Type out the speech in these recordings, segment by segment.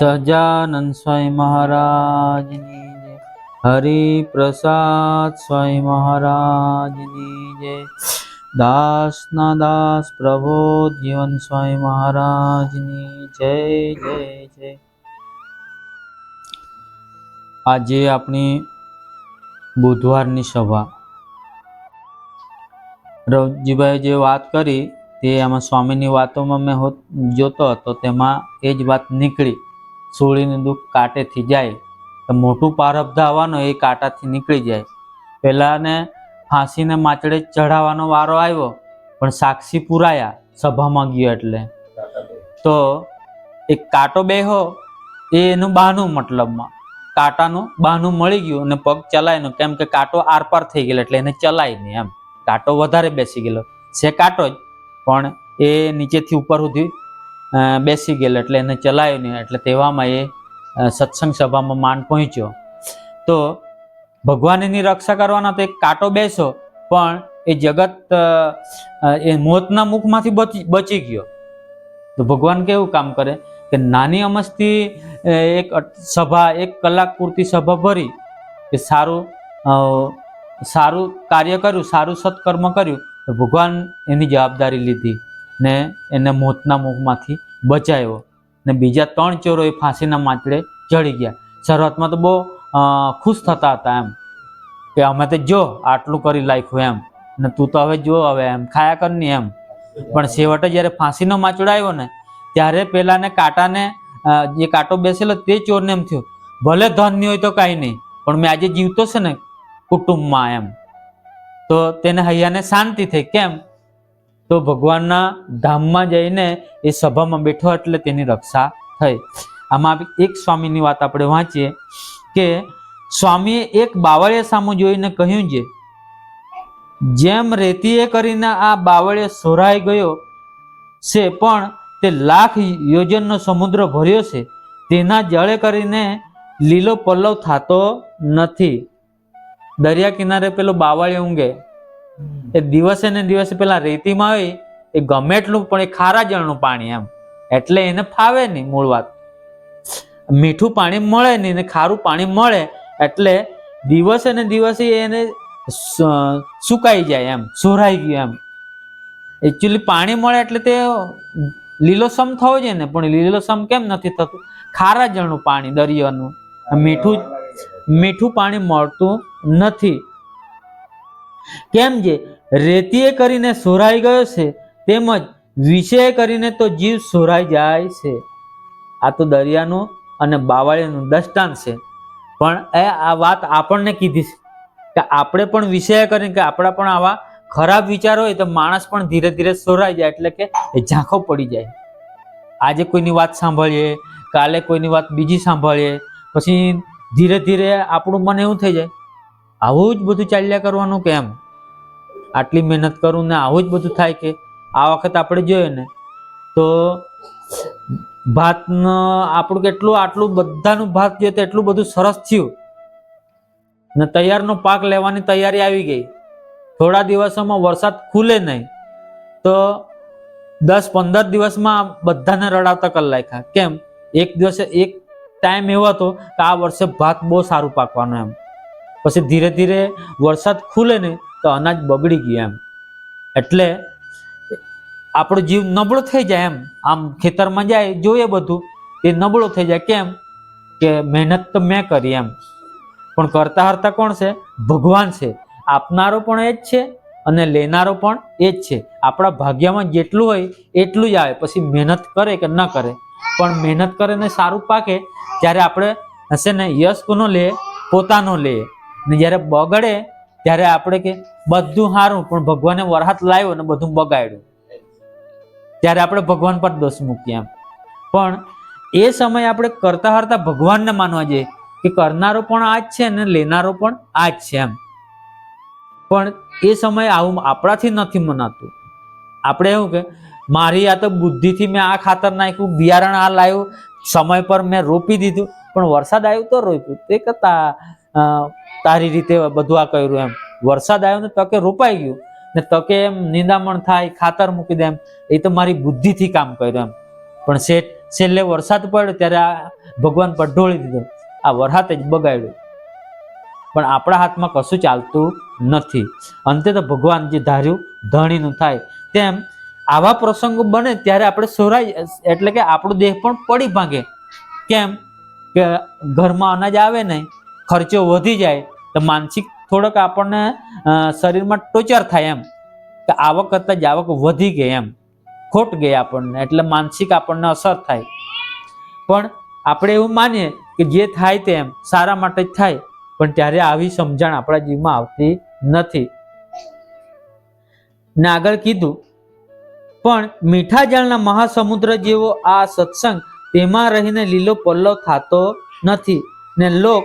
સહજાનંદ સ્વામી મહારાજની જય હરિપ્રસાદ સ્વામી મહારાજની જય દાસના દાસ પ્રભો જીવન સ્વામી મહારાજની જય જય જય આજે આપણી બુધવારની સભા રવજીભાઈ જે વાત કરી, તે આમાં સ્વામીની વાતોમાં મેં હોત- જોતો હતો તેમાં એ જ વાત નીકળી। સોળીનું દુઃખ કાંટેથી જાય, તો મોટું પારબ્ધ આવવાનો એ કાંટાથી નીકળી જાય. પહેલાંને ફાંસીને માચડે ચઢાવવાનો વારો આવ્યો, પણ સાક્ષી પુરાયા સભામાં ગયો એટલે. તો એક કાંટો બેહો, એ એનું બહાનું મતલબમાં. કાંટાનું બહાનું મળી ગયું અને પગ ચલાયનો, કેમ કે કાંટો આરપાર થઈ ગયેલો એટલે એને ચલાય નહીં એમ. કાંટો વધારે બેસી ગયેલો. છે કાંટો જ, પણ એ નીચેથી ઉપર સુધી બેસી ગયેલો એટલે એને ચલાવ્યું નહીં. એટલે તેવામાં એ સત્સંગ સભામાં માંડ પહોંચ્યો. તો ભગવાન એની રક્ષા કરવાના તો એક કાંટો બેસો પણ એ જગત એ મોતના મુખમાંથી બચી બચી ગયો. તો ભગવાન કેવું કામ કરે? કે નાની અમસ્તી એક સભા, એક કલાક પૂરતી સભા ભરી, કે સારું સારું કાર્ય કર્યું, સારું સત્કર્મ કર્યું, તો ભગવાન એની જવાબદારી લીધી. ને એને મોતના મુખમાંથી બચાવ્યો. ને બીજા ત્રણ ચોરો એ ફાંસીના માચડે ચડી ગયા. શરૂઆતમાં તો બહુ ખુશ થતા હતા એમ. કે અમે તો જો આટલું કરી લાખ્યું એમ. ને તું તો હવે જો હવે એમ, ખાયા કરની એમ. પણ છેવટે જ્યારે ફાંસીનો માચડો આવ્યો ને, ત્યારે પેલાને કાંટાને જે કાંટો બેસેલો તે ચોરને એમ થયું, ભલે ધનની હોય તો કાંઈ નહીં, પણ મેં આજે જીવતો છે ને કુટુંબમાં એમ. તો તેને હૈયાને શાંતિ થઈ. કેમ? તો ભગવાનના ધામમાં જઈને એ સભામાં બેઠો એટલે તેની રક્ષા થઈ. આમાં એક સ્વામીની વાત આપણે વાંચીએ કે સ્વામીએ એક બાવળિયા સામું જોઈને કહ્યું છે, જેમ રેતીએ કરીને આ બાવળિયો સોરાઈ ગયો છે, પણ તે લાખ યોજનનો સમુદ્ર ભર્યો છે, તેના જળે કરીને લીલો પલ્લવ થતો નથી. દરિયા કિનારે પેલો બાવળિયો ઊંઘે. એ દિવસે ને દિવસે પેલા રેતીમાં હોય, એ ગમે એટલું, પણ એ ખારા જળનું પાણી એમ. એટલે એને ફાવે નહીં મૂળ વાત. મીઠું પાણી મળે નહીં ને ખારું પાણી મળે, એટલે દિવસે ને દિવસે એને સુકાઈ જાય એમ, સોરાઈ ગયું એમ. એકચ્યુઅલી પાણી મળે એટલે તે લીલોસમ થવો જોઈએ ને, પણ લીલોસમ કેમ નથી થતું? ખારા જળનું પાણી, દરિયાનું. મીઠું મીઠું પાણી મળતું નથી. કેમ જે રેતીએ કરીને સોરાઈ ગયો છે, તેમજ વિષય કરીને તો જીવ સોરાઈ જાય છે. આ તો દરિયાનું અને બાવાળીનું દૃષ્ટાંત છે. પણ એ આ વાત આપણને કીધી છે કે આપણે પણ વિષય કરીને કે આપણા પણ આવા ખરાબ વિચારો હોય તો માણસ પણ ધીરે ધીરે સોરાઈ જાય એટલે કે ઝાંખો પડી જાય. આજે કોઈની વાત સાંભળીએ, કાલે કોઈની વાત બીજી સાંભળીએ, પછી ધીરે ધીરે આપણું મન એવું થઈ જાય આવું જ બધું ચાલ્યા કરવાનું કેમ? આટલી મહેનત કરું ને આવું જ બધું થાય કે આ વખત આપણે જોઈએ ને, તો ભાતનો આપણું કેટલું આટલું બધાનું ભાત જોઈએ તો એટલું બધું સરસ થયું. ને તૈયારનો પાક લેવાની તૈયારી આવી ગઈ. થોડા દિવસોમાં વરસાદ ખુલે નહીં. તો દસ પંદર દિવસમાં બધાને રડાવતા કરી નાખ્યા. કેમ? એક દિવસે એક ટાઈમ એવો હતો કે આ વર્ષે ભાત બહુ સારું પાકવાનું એમ. પછી ધીરે ધીરે વરસાદ ખુલે ને તો અનાજ બગડી ગયું એમ. એટલે આપણો જીવ નબળો થઈ જાય એમ. આમ ખેતરમાં જાય, જોઈએ બધું, એ નબળો થઈ જાય. કેમ? કે મહેનત તો મેં કરી એમ. પણ કરતા હરતા કોણ છે? ભગવાન છે. આપનારો પણ એ જ છે અને લેનારો પણ એ જ છે. આપણા ભાગ્યમાં જેટલું હોય, એટલું જ આવે. પછી મહેનત કરે કે ન કરે. પણ મહેનત કરે ને સારું પાકે ત્યારે આપણે હશે ને યશ કોનો લે, પોતાનો લે. ને જ્યારે બગડે, ત્યારે આપણે કે બધું સારું પણ ભગવાને વરહાત લાવ્યો ને બધું બગાડ્યું. ત્યારે આપણે ભગવાન પર દોષ મૂકીએ એમ. પણ એ સમયે આપણે કરતા હરતા ભગવાનને માનવા જોઈએ કે કરનારો પણ આ જ છે ને લેનારો પણ આ જ છે એમ. પણ એ સમયે આવું આપણાથી નથી મનાતું. આપણે એવું કે મારી આ તો બુદ્ધિથી મેં આ ખાતર નાખ્યું, બિયારણ આ લાવ્યું, સમય પર મેં રોપી દીધું, પણ વરસાદ આવ્યો તો રોપ્યું. તે કરતા તારી રીતે બધું આ કર્યું એમ. વરસાદ આવ્યો ને તકે રોપાઈ ગયું ને તકે એમ નિંદામણ થાય, ખાતર મૂકી દે એમ. એ તો મારી બુદ્ધિથી કામ કર્યું એમ. પણ શેઠ, છેલ્લે વરસાદ પડ્યો ત્યારે આ ભગવાન પર ઢોળી દીધો. આ વરસાદ જ બગાડ્યું. પણ આપણા હાથમાં કશું ચાલતું નથી. અંતે તો ભગવાન જે ધાર્યું ધણીનું થાય. તેમ આવા પ્રસંગો બને ત્યારે આપણે સોરાઈ એટલે કે આપણો દેહ પણ પડી ભાંગે. કેમ કે ઘરમાં અનાજ આવે નહીં ખર્ચો વધી જાય, તો માનસિક થોડોક આપણને શરીરમાં ટોચર થાય એમ, કે આવક કરતાં જ આવક વધી ગઈ એમ, ખોટ ગઈ આપણને, એટલે માનસિક આપણને અસર થાય. પણ આપણે એવું માનીએ કે જે થાય તેમ સારા માટે જ થાય, પણ ત્યારે આવી સમજણ આપણા જીવમાં આવતી નથી. ને આગળ કીધું, પણ મીઠા જળના મહાસમુદ્ર જેવો આ સત્સંગ તેમાં રહીને લીલો પલ્લો થતો નથી, ને લોક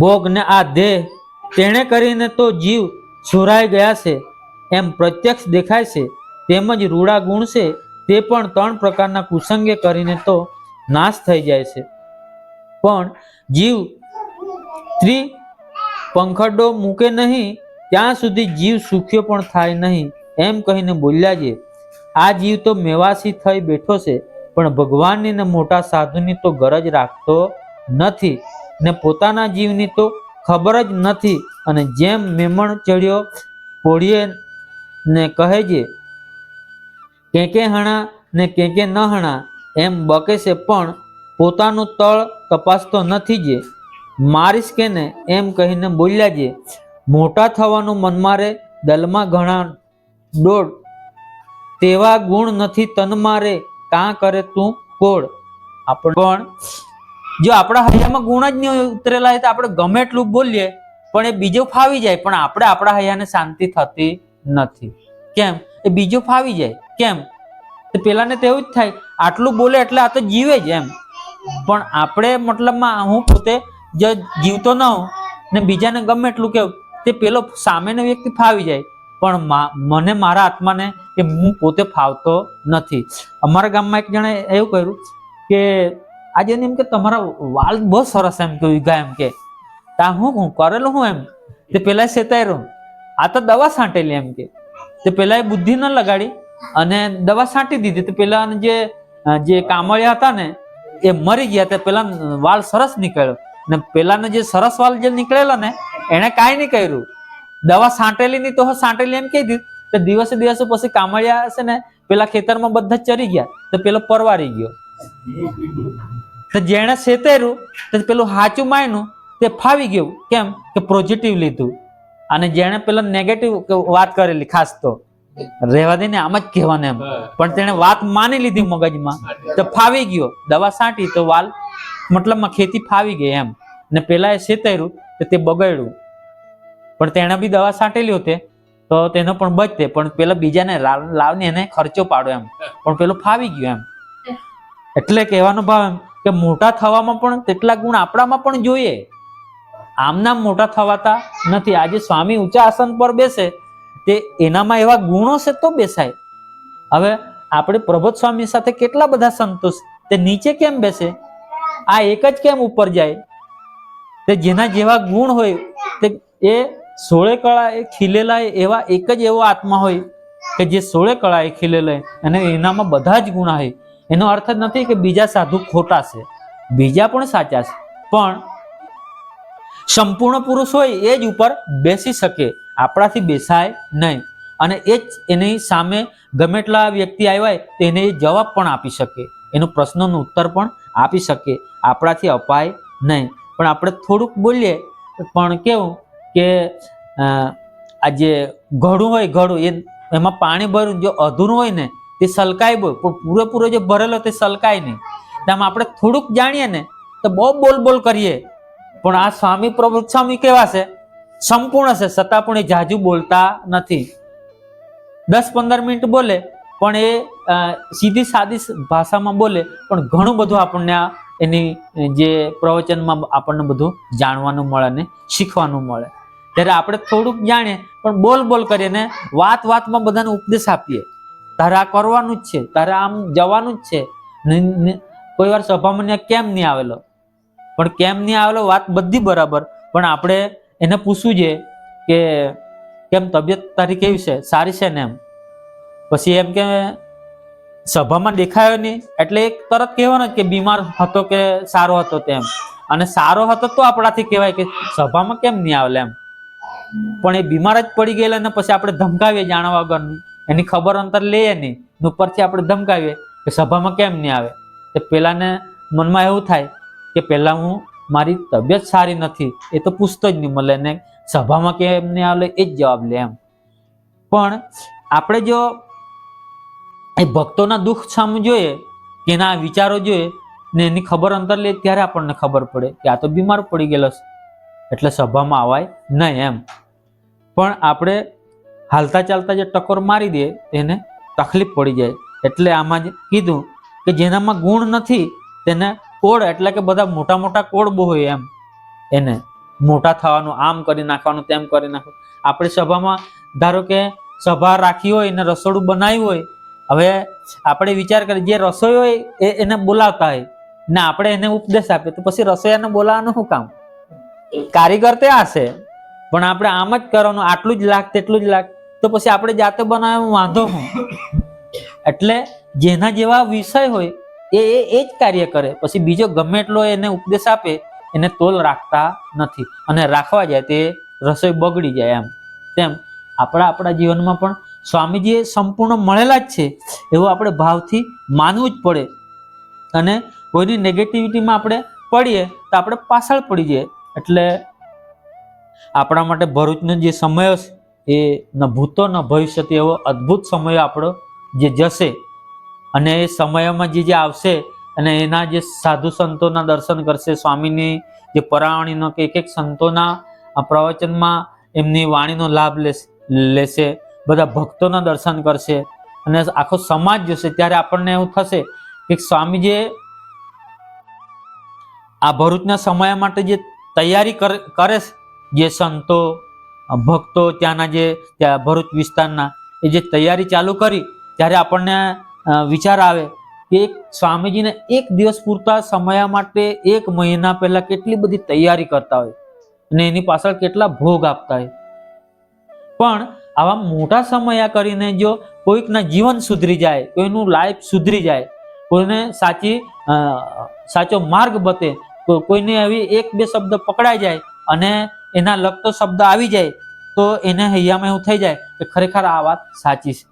ભોગ ને આ દેહ તેણે કરીને તો જીવ છોરાઈ ગયા છે. એમ પ્રત્યક્ષ દેખાય છે. તેમજ રૂડા ગુણ છે તે પણ ત્રણ પ્રકારના કુસંગે કરીને તો નાશ થઈ જાય છે. પણ જીવ ત્રિ પંખડો મૂકે નહીં, ત્યાં સુધી જીવ સુખ્યો પણ થાય નહીં, એમ કહીને બોલ્યા છે. આ જીવ તો મેવાસી થઈ બેઠો છે, પણ ભગવાનની ને મોટા સાધુની તો ગરજ રાખતો નથી. ને પોતાના જીવની તો ખબર જ નથી. અને જેમ મેમણ ચડ્યો પોળીએ ને કહે છે કે કે હણા ને કે કે ન હણા એમ બકે પણ પોતાનું તળ તપાસતો નથી જે. મારીશ કે ને એમ કહીને બોલ્યા જે. મોટા થવાનું મનમારે દલમાં ઘણા દોડ, તેવા ગુણ નથી તન મારે, કાં કરે તું કોડ? આપણે પણ જો આપણા હૈયામાં ગુણ જ નહીં ઉતરેલા હોય તો આપણે ગમે એટલું બોલીએ, પણ એ બીજો ફાવી જાય. પણ આપણે આપણા હૈયાને શાંતિ થતી નથી. કેમ? એ બીજો ફાવી જાય. કેમ? તો પેલાને તો એવું જ થાય, આટલું બોલે એટલે આ તો જીવે જ એમ. પણ આપણે મતલબમાં હું પોતે જે જીવતો ન હોઉં ને બીજાને ગમે એટલું કે તે પેલો સામેનો વ્યક્તિ ફાવી જાય. પણ મને મારા આત્માને કે હું પોતે ફાવતો નથી. અમારા ગામમાં એક જણે એવું કર્યું કે આજે એને એમ કે તમારા વાળ બહુ સરસ એમ કે ઉગા એમ કે. તા હું હું કરેલું હું એમ? તે પેલા સેતાઈ રહ્યું આ તો દવા છાંટેલી એમ કે. તે પેલા એ બુદ્ધિ ન લગાડી અને દવા છાંટી દીધી. તો પેલા જે જે કામળિયા હતા ને, એ મરી ગયા. તે પેલા વાળ સરસ નીકળ્યો. ને પેલાનો જે સરસ વાળ જે નીકળેલો ને એને કાંઈ નહીં કર્યું. દવા છાંટેલી નહીં તો છાંટેલી એમ કહી દીધું. તો દિવસે દિવસે પછી કામળિયા હશે ને, પેલા ખેતરમાં બધા ચરી ગયા. તો પેલો પરવારી ગયો. તો જેણે સેતેર્યું તો પેલું હાચું માન્યું તે ફાવી ગયું. કેમ? કે પોઝિટિવ લીધું. અને જેણે પેલા નેગેટિવ વાત કરેલી ખાસ તો. રહેવા દે ને આમ જ કહેવાને એમ. પણ તેણે વાત માની લીધી મગજમાં તો ફાવી ગયો. દવા સાંટી તો વાલ મતલબમાં ખેતી ફાવી ગઈ એમ. ને પેલા એ સેતાર્યું તો તે બગડ્યું. પણ તેણે બી દવા સાંટેલી હોતે તો તેનો પણ બચતે. પણ પેલા બીજાને લાવ- લાવને એને ખર્ચો પાડો એમ. પણ પેલો ફાવી ગયો એમ. એટલે કહેવાનો ભાવ એમ કે મોટા થવામાં પણ તેટલા ગુણ આપણામાં પણ જોઈએ. આમના મોટા થવાતા નથી. આજે સ્વામી ઊંચા આસન પર બેસે તે એનામાં એવા ગુણો છે તો બેસાય. હવે આપણે પ્રભુત સ્વામી સાથે કેટલા બધા સંતોષ તે નીચે કેમ બેસે? આ એક જ કેમ ઉપર જાય? તે જેના જેવા ગુણ હોય તે એ સોળે કળા એ ખીલેલા એવા એક જ એવો આત્મા હોય કે જે સોળે કળા એ ખીલેલા અને એનામાં બધા જ ગુણ હોય. એનો અર્થ જ નથી કે બીજા સાધુ ખોટા છે. બીજા પણ સાચા છે. પણ સંપૂર્ણ પુરુષ હોય એ જ ઉપર બેસી શકે. આપણાથી બેસાય નહીં. અને એ જ એની સામે ગમે એટલા વ્યક્તિ આવ્યા તો એને જવાબ પણ આપી શકે. એનો પ્રશ્નનો ઉત્તર પણ આપી શકે. આપણાથી અપાય નહીં. પણ આપણે થોડુંક બોલીએ પણ કેવું કે આ જે ઘડું હોય ઘડું, એ, એમાં પાણી ભર્યું, જો અધૂરું હોય ને તે સલકાય બોલ. પણ પૂરેપૂરો જે ભરેલો તે સલકાય નહીં. તેમ આપણે થોડુંક જાણીએ ને, તો બહુ બોલ બોલ કરીએ. પણ આ સ્વામી પ્રભુ સ્વામી કેવા છે? સંપૂર્ણ છે, છતાં પણ એ જાજુ બોલતા નથી. દસ પંદર મિનિટ બોલે, પણ એ સીધી સાદી ભાષામાં બોલે, પણ ઘણું બધું આપણને આ એની જે પ્રવચનમાં આપણને બધું જાણવાનું મળે ને શીખવાનું મળે. ત્યારે આપણે થોડુંક જાણીએ, પણ બોલ બોલ કરીએ ને વાત વાતમાં બધાને ઉપદેશ આપીએ. તારે આ કરવાનું જ છે, તારે આમ જવાનું જ છે. કોઈ વાર સભામાં કેમ નહીં આવેલો? પણ કેમ નહીં આવેલો વાત બધી બરાબર. પણ આપણે એને પૂછવું છે કે કેમ તબિયત તારી કેવી છે? સારી છે ને એમ? પછી એમ કે સભામાં દેખાયો નહીં. એટલે એક તરત કહેવાનો કે બીમાર હતો કે સારો હતો તેમ અને સારો હતો તો આપણાથી કહેવાય કે સભામાં કેમ નહીં આવે એમ? પણ એ બીમાર જ પડી ગયેલા ને પછી આપણે ધમકાવીએ જાણવા વગરની. એની ખબર અંતર લઈએ નહીં ઉપરથી આપણે ધમકાવીએ કે સભામાં કેમ નહીં આવે? તો પહેલાંને મનમાં એવું થાય કે પહેલાં હું મારી તબિયત સારી નથી, એ તો પૂછતો જ નહીં મળે ને સભામાં કેમ નહીં આવે એ જ જવાબ લે એમ. પણ આપણે જો એ ભક્તોના દુઃખ સામે જોઈએ કે એના વિચારો જોઈએ ને એની ખબર અંતર લે ત્યારે આપણને ખબર પડે કે આ તો બીમાર પડી ગયેલો એટલે સભામાં આવાય નહીં એમ. પણ આપણે હાલતા ચાલતા જે ટકોર મારી દે તેને તકલીફ પડી જાય. એટલે આમાં જ કીધું કે જેનામાં ગુણ નથી તેને કોડ એટલે કે બધા મોટા મોટા કોડ બહુ હોય એમ. એને મોટા થવાનું આમ કરી નાખવાનું તેમ કરી નાખવાનું. આપણે સભામાં ધારો કે સભા રાખી હોય ને રસોડું બનાવ્યું હોય હવે આપણે વિચાર કરીએ જે રસોઈ હોય એ એને બોલાવતા હોય. ને આપણે એને ઉપદેશ આપીએ તો પછી રસોઈયાને બોલાવવાનું શું કામ? કારીગર તે હશે. પણ આપણે આમ જ કરવાનું આટલું જ લાખ તેટલું જ લાખ. તો પછી આપણે જાતે બનાવવામાં વાંધો હું એટલે જેના જેવા વિષય હોય, એ એ જ કાર્ય કરે. પછી બીજો ગમે એટલો એને ઉપદેશ આપે, એને તોલ રાખતા નથી. અને રાખવા જાય તે રસોઈ બગડી જાય એમ. તેમ આપણા આપણા જીવનમાં પણ સ્વામીજી એ સંપૂર્ણ મળેલા જ છે. એવું આપણે ભાવથી માનવું જ પડે. અને કોઈની નેગેટિવિટીમાં આપણે પડીએ, તો આપણે પાછળ પડી જઈએ. એટલે આપણા માટે ભરૂચનો જે સમય એ ન ભૂતો ન ભવિષ્યથી એવો અદ્ભુત સમય આપણો જે જશે અને એ સમયમાં જે જે આવશે અને એના જે સાધુ સંતોના દર્શન કરશે, સ્વામીની જે પરાવણીનો કે એક એક સંતોના પ્રવચનમાં એમની વાણીનો લાભ લેશે બધા ભક્તોના દર્શન કરશે અને આખો સમાજ જશે. ત્યારે આપણને એવું થશે કે સ્વામીજીએ આ ભરૂચના સમય માટે જે તૈયારી કર- છે, જે સંતો ભક્તો ત્યાંના જે ત્યાં ભરૂચ વિસ્તારના એ જે તૈયારી ચાલુ કરી, ત્યારે આપણને વિચાર આવે કે સ્વામીજીને એક દિવસ પૂરતા સમય માટે એક મહિના પહેલા કેટલી બધી તૈયારી કરતા હોય અને એની પાછળ કેટલા ભોગ આપતા હોય. પણ આવા મોટા સમયા કરીને જો કોઈકના જીવન સુધરી જાય, કોઈનું લાઈફ સુધરી જાય, કોઈને સાચી સાચો માર્ગ બતે કોઈને આવી એક બે શબ્દ પકડાઈ જાય અને એના લગતો શબ્દ આવી જાય, તો એને હૈયામાં એવું થઈ જાય કે ખરેખર આ વાત સાચી છે.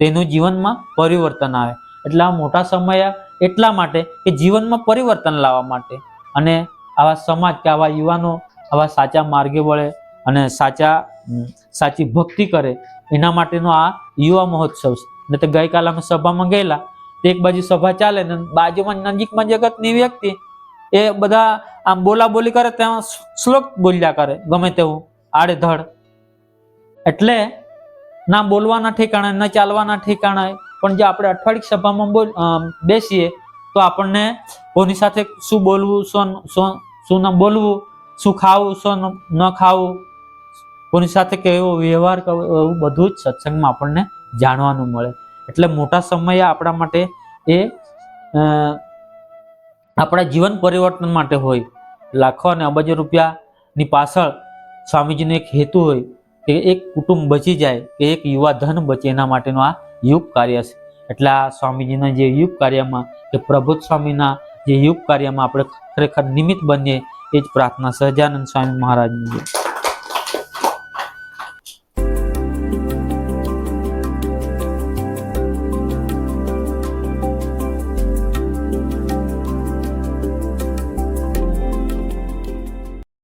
તેનું જીવનમાં પરિવર્તન આવે. એટલે આ મોટા સમય એટલા માટે કે જીવનમાં પરિવર્તન લાવવા માટે. અને આવા સમાજ કે આવા યુવાનો આવા સાચા માર્ગે વળે અને સાચા સાચી ભક્તિ કરે, એના માટેનો આ યુવા મહોત્સવ છે. ને તો ગઈકાલે અમે સભામાં ગયેલા એક બાજુ સભા ચાલે ને બાજુમાં નજીકમાં જગતની વ્યક્તિ એ બધા આમ બોલાબોલી કરે ત્યાં શ્લોક બોલ્યા કરે, ગમે તેવું આડેધડ એટલે ના બોલવાના ઠેકાણા, ન ચાલવાના ઠેકાણા, પણ જો આપણે અઠવાડિક સભામાં બોલ બેસીએ, તો આપણને કોની સાથે શું બોલવું, શું શું ન બોલવું, શું ખાવું, શું ન- ખાવું, કોની સાથે કેવો વ્યવહાર કરવો, એવું બધું જ સત્સંગમાં આપણને જાણવાનું મળે. એટલે મોટા સમયે આપણા માટે એ આપણા જીવન પરિવર્તન માટે હોય, લાખો અને અબજો રૂપિયાની પાછળ સ્વામીજીનો એક હેતુ હોય કે એક કુટુંબ બચી જાય, કે એક યુવા ધન બચે, એના માટેનું આ યુગ કાર્ય છે. એટલે આ સ્વામીજીના જે યુગ કાર્યમાં, કે પ્રભુ સ્વામીના જે યુગ કાર્યમાં આપણે ખરેખર નિમિત્ત બનીએ, એ જ પ્રાર્થના સહજાનંદ સ્વામી મહારાજની.